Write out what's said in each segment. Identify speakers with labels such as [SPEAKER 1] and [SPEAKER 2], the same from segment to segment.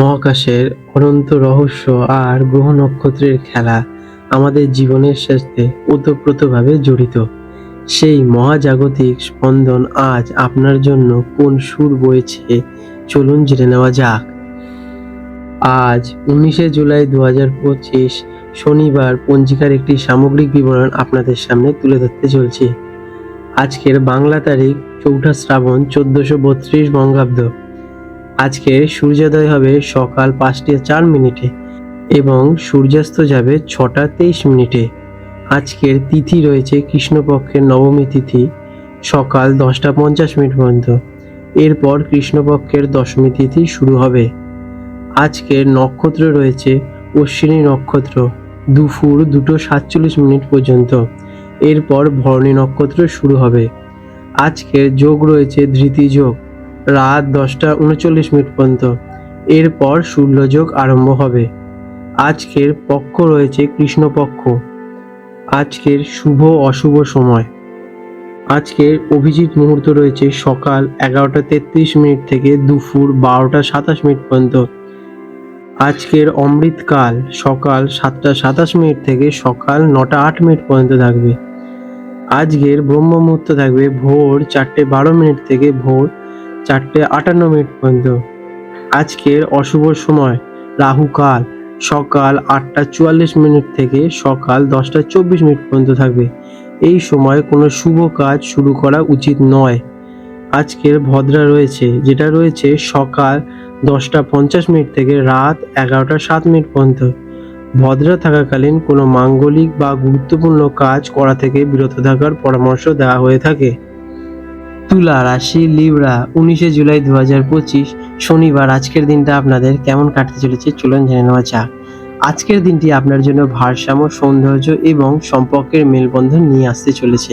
[SPEAKER 1] মহাকাশের অনন্ত রহস্য আর গ্রহ নক্ষত্রের খেলা আমাদের জীবনের সাথে ওতপ্রোতভাবে জড়িত। সেই মহাজাগতিক স্পন্দন আজ আপনার জন্য কোন সুর বইছে চলুন জেনে নেওয়া যাক। আজ উনিশে জুলাই দু হাজার পঁচিশ শনিবার পঞ্জিকার একটি সামগ্রিক বিবরণ আপনাদের সামনে তুলে ধরতে চলছি। আজকের বাংলা তারিখ চৌঠা শ্রাবণ চোদ্দশো বত্রিশ বঙ্গাব্দ। আজকে সূর্যোদয় হবে সকাল পাঁচটা চার মিনিটে এবং সূর্যাস্ত যাবে ছটা তেইশ মিনিটে। আজকের তিথি রয়েছে কৃষ্ণপক্ষের নবমী তিথি, সকাল দশটা পঞ্চাশ মিনিট পর্যন্ত। এরপর কৃষ্ণপক্ষের দশমী তিথি শুরু হবে। আজকের নক্ষত্র রয়েছে অশ্বিনী নক্ষত্র, দুপুর দুটো সাতচল্লিশ মিনিট পর্যন্ত। এরপর ভরণী নক্ষত্র শুরু হবে। আজকের যোগ রয়েছে ধৃতি যোগ রাত দশটা উনচল্লিশ মিনিট পর্যন্ত। এরপর সূর্যযোগ আরম্ভ হবে। আজকের পক্ষ রয়েছে কৃষ্ণপক্ষ। আজকের শুভ অশুভ সময়। আজকের অভিজিৎ মুহূর্ত রয়েছে সকাল এগারোটা তেত্রিশ মিনিট থেকে দুপুর বারোটা সাতাশ মিনিট পর্যন্ত। আজকের অমৃতকাল সকাল সাতটা সাতাশ মিনিট থেকে সকাল নটা আট মিনিট পর্যন্ত থাকবে। আজকের ব্রহ্ম মুহূর্ত থাকবে ভোর চারটে বারো মিনিট থেকে ভোর চারটে আটান্ন মিনিট পর্যন্ত। আজকের অশুভ সময় রাহুকাল সকাল আটটা চুয়াল্লিশ মিনিট থেকে সকাল দশটা চব্বিশ মিনিট পর্যন্ত থাকবে। এই সময় কোনো শুভ কাজ শুরু করা উচিত নয়। আজকের ভদ্রা রয়েছে, যেটা রয়েছে সকাল দশটা পঞ্চাশ মিনিট থেকে রাত এগারোটা সাত মিনিট পর্যন্ত। ভদ্রা থাকাকালীন কোনো মাঙ্গলিক বা গুরুত্বপূর্ণ কাজ করা থেকে বিরত থাকার পরামর্শ দেওয়া হয়ে থাকে। তুলা রাশি, লিবরা, উনিশে জুলাই দু হাজার পঁচিশ, শনিবার। আজকের দিনটা আপনাদের কেমন কাটতে চলেছে? চলুন জেনে নেওয়া যাক। আজকের দিনটি আপনার জন্য ভারসাম্য, সৌন্দর্য এবং সম্পর্কের মেলবন্ধন নিয়ে আসতে চলেছে।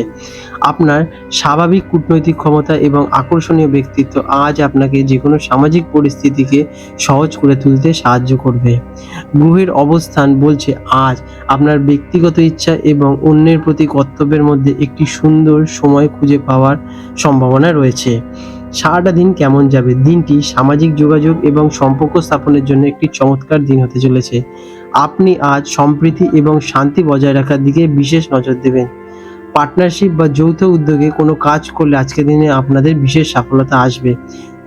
[SPEAKER 1] আপনার স্বাভাবিক কূটনৈতিক ক্ষমতা এবং আকর্ষণীয় ব্যক্তিত্ব আজ আপনাকে যে কোনো সামাজিক পরিস্থিতিকে সহজ করে তুলতে সাহায্য করবে। গ্রহের অবস্থান বলছে আজ আপনার ব্যক্তিগত ইচ্ছা এবং অন্যের প্রতি কর্তব্যের মধ্যে একটি সুন্দর সময় খুঁজে পাওয়ার সম্ভাবনা রয়েছে। সারাটা দিন কেমন যাবে? দিনটি সামাজিক যোগাযোগ এবং সম্পর্ক স্থাপনের জন্য একটি চমৎকার দিন হতে চলেছে। আপনি আজ সম্প্রীতি এবং শান্তি বজায় রাখার দিকে বিশেষ নজর দেবেন। পার্টনারশিপ বা যৌথ উদ্যোগে কোনো কাজ করলে আজকের দিনে আপনাদের বিশেষ সফলতা আসবে।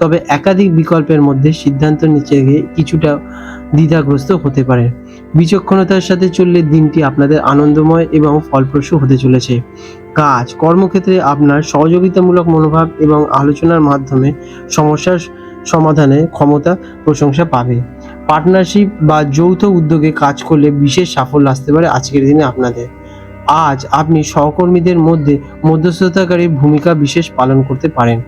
[SPEAKER 1] তবে একাধিক বিকল্পের মধ্যে সিদ্ধান্ত নিচে গিয়ে কিছুটা দ্বিধাগ্রস্ত হতে পারে। বিচক্ষণতার সাথে চললে দিনটি আপনাদের আনন্দময় এবং ফলপ্রসূ হতে চলেছে। কাজ, কর্মক্ষেত্রে আপনার সহযোগিতামূলক মনোভাব এবং আলোচনার মাধ্যমে সমস্যার সমাধানে ক্ষমতা প্রশংসা পাবে। পার্টনারশিপ বা যৌথ উদ্যোগে কাজ করলে বিশেষ সাফল্য আসতে পারে আজকের দিনে আপনাদের। আজ আপনি সহকর্মীদের মধ্যে মধ্যস্থতাকারী ভূমিকা বিশেষ পালন করতে পারেন।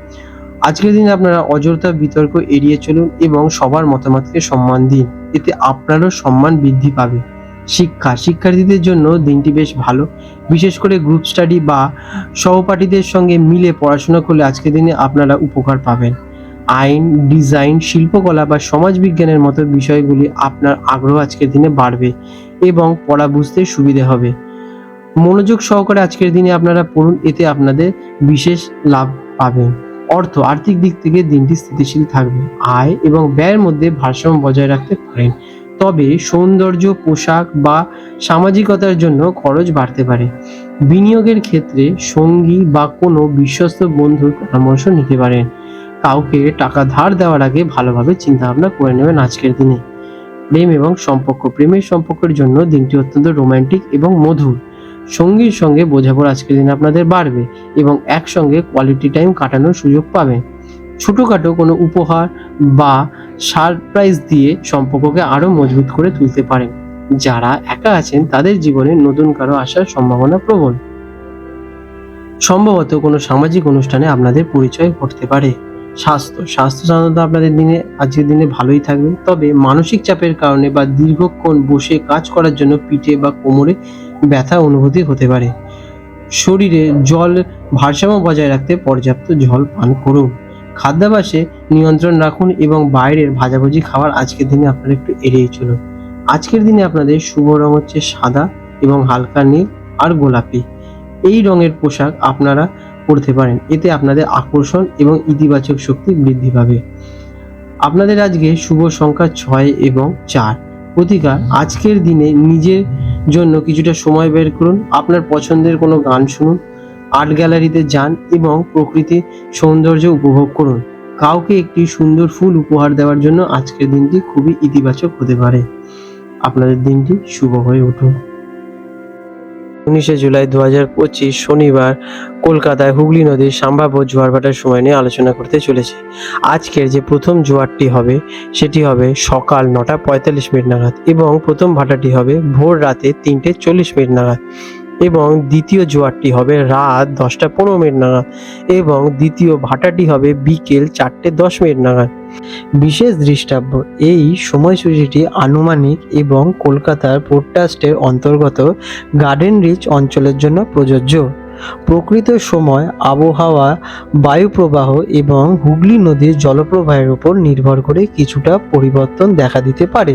[SPEAKER 1] আজকের দিনে আপনারা অযথা বিতর্ক এড়িয়ে চলুন এবং সবার মতামতকে সম্মান দিন। এতে আপনারও সম্মান বৃদ্ধি পাবে। শিক্ষা, শিক্ষার্থীদের জন্য দিনটি বেশ ভালো। বিশেষ করে গ্রুপ স্টাডি বা সহপাঠীদের সঙ্গে মিলে পড়াশোনা করলে আজকের দিনে আপনারা উপকার পাবেন। আইন, ডিজাইন, শিল্পকলা বা সমাজবিজ্ঞানের মতো বিষয়গুলি আপনার আগ্রহ আজকের দিনে বাড়বে এবং পড়া বুঝতে সুবিধে হবে। মনোযোগ সহকারে আজকের দিনে আপনারা পড়ুন, এতে আপনাদের বিশেষ লাভ পাবেন। অর্থ আর্থিক দিক থেকে দিনটি স্থিতিশীল থাকবে। আয় এবং ব্যয়ের মধ্যে ভারসাম্য বজায় রাখতে পারেন। তবে সৌন্দর্য, পোশাক বা সামাজিকতার জন্য খরচ বাড়তে পারে। বিনিয়োগের ক্ষেত্রে সঙ্গী বা কোনো বিশ্বস্ত বন্ধুর পরামর্শ নিতে পারেন। কাউকে টাকা ধার দেওয়ার আগে ভালোভাবে চিন্তা ভাবনা করে নেবেন আজকের দিনে। প্রেম এবং সম্পর্ক, প্রেমের সম্পর্কের জন্য দিনটি অত্যন্ত রোমান্টিক এবং মধুর। সঙ্গীর সঙ্গে বোঝাপড়া আজকের দিনে আপনাদের বাড়বে এবং একসঙ্গে কোয়ালিটি টাইম কাটানোর সুযোগ পাবেন ছোটোখাটো কোনো উপহার বা সারপ্রাইজ দিয়ে সম্পর্ককে আরও মজবুত করে তুলতে পারেন। যারা একা আছেন, তাদের জীবনে নতুন কারও আসার সম্ভাবনা প্রবল। সম্ভবত কোনো সামাজিক অনুষ্ঠানে আপনাদের পরিচয় ঘটতে পারে। স্বাস্থ্য স্বাস্থ্য সাধারণত আপনাদের দিনে, আজকের দিনে ভালোই থাকবে। তবে মানসিক চাপের কারণে বা দীর্ঘক্ষণ বসে কাজ করার জন্য পিঠে বা কোমরে ব্যথা অনুভূতি হতে পারে। শরীরে জল ভারসাম্য বজায় রাখতে পর্যাপ্ত জল পান করুন। খাদ্যাভ্যাসে নিয়ন্ত্রণ রাখুন এবং বাইরের ভাজাভুজি খাবার আজকের দিনে আপনারা একটু এড়িয়ে চলুন। আজকের দিনে আপনাদের শুভ রং হচ্ছে সাদা এবং হালকা নীল আর গোলাপি। এই রঙের পোশাক আপনারা পরতে পারেন। এতে আপনাদের আকর্ষণ এবং ইতিবাচক শক্তি বৃদ্ধি পাবে। আপনাদের আজকে শুভ সংখ্যা ছয় এবং চার। প্রতিকার, আজকের দিনে নিজের জন্য কিছুটা সময় বের করুন। আপনার পছন্দের কোনো গান শুনুন, আর্ট গ্যালারিতে যান এবং প্রকৃতির সৌন্দর্য উপভোগ করুন। কাউকে একটি সুন্দর ফুল উপহার দেওয়ার জন্য আজকের দিনটি খুবই ইতিবাচক হতে পারে। আপনাদের দিনটি শুভ হয়ে উঠুন উনিশে জুলাই দু পঁচিশ শনিবার কলকাতায় হুগলি নদীর সম্ভাব্য জোয়ার ভাটার সময় নিয়ে আলোচনা করতে চলেছে। আজকের যে প্রথম জোয়ারটি হবে, সেটি হবে সকাল নটা পঁয়তাল্লিশ মিনিট নাগাদ এবং প্রথম ভাটাটি হবে ভোর রাতে তিনটে চল্লিশ মিনিট নাগাদ। এবং দ্বিতীয় জোয়ারটি হবে রাত দশটা পনেরো মিনিট নাগাদ এবং দ্বিতীয় ভাটাটি হবে বিকেল চারটে দশ মিনিট নাগাদ। বিশেষ দৃষ্টাব্য, এই সময়সূচিটি আনুমানিক এবং কলকাতার পোর্ট অন্তর্গত গার্ডেন রিচ অঞ্চলের জন্য প্রযোজ্য। প্রকৃত সময়, আবহাওয়া, বায়ুপ্রবাহ এবং হুগলি নদীর জলপ্রবাহের উপর নির্ভর করে কিছুটা পরিবর্তন দেখা দিতে পারে।